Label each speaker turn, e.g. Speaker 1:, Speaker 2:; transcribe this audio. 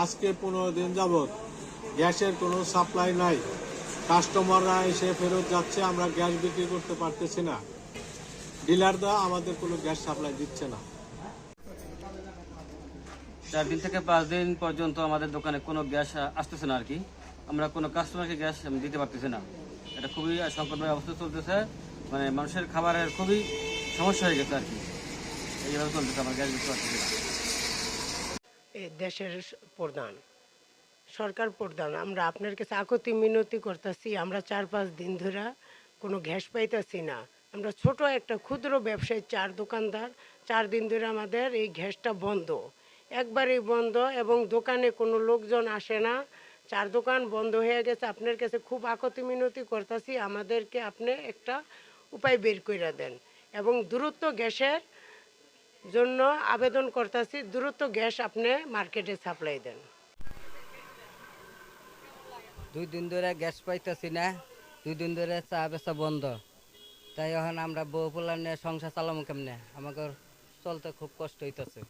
Speaker 1: আজকে পনেরো দিন যাবৎ গ্যাসের কোনো সাপ্লাই নাই। কাস্টমাররা এসে ফেরত যাচ্ছে, আমরা গ্যাস বিক্রি করতে পারতেছি না। ডিলাররা আমাদের কোনো গ্যাস সাপ্লাই দিচ্ছে না।
Speaker 2: চার দিন থেকে পাঁচ দিন পর্যন্ত আমাদের দোকানে কোনো গ্যাস আসতেছে না আর কি। আমরা কোনো কাস্টমারকে গ্যাস দিতে পারতেছি না। এটা খুবই সংকটময় অবস্থা চলতেছে। মানে মানুষের খাবারের খুবই সমস্যা হয়ে গেছে আর কি। এইভাবে চলতেছে, আমার গ্যাস দিতে পারতেছি না।
Speaker 3: দেশের প্রধান, সরকার প্রধান। আমরা আপনার কাছে আকতি মিনতি করতেছি, আমরা চার পাঁচ দিন ধরে কোনো গ্যাস পাইতেছি না। আমরা ছোট একটা ক্ষুদ্র ব্যবসায়ী, চার দোকানদার, চার দিন ধরে আমাদের এই গ্যাসটা বন্ধ। একবারেই বন্ধ এবং দোকানে কোনো লোকজন আসে না। চার দোকান বন্ধ হয়ে গেছে, আপনার কাছে খুব আকতি মিনতি করতেছি, আমাদেরকে আপনি একটা উপায় বের করে দেন। এবং দূরত্ব গ্যাসের জন্য আবেদন করতেছি, দ্রুত গ্যাস আপনি মার্কেটে সাপ্লাই দেন।
Speaker 4: দুই দিন ধরে গ্যাস পাইতেছি না, দুই দিন ধরে চা বেচা বন্ধ। তাই এখন আমরা বউ পোলা নিয়ে সংসার চালাম কেমনে? আমাকে চলতে খুব কষ্ট হইতেছে।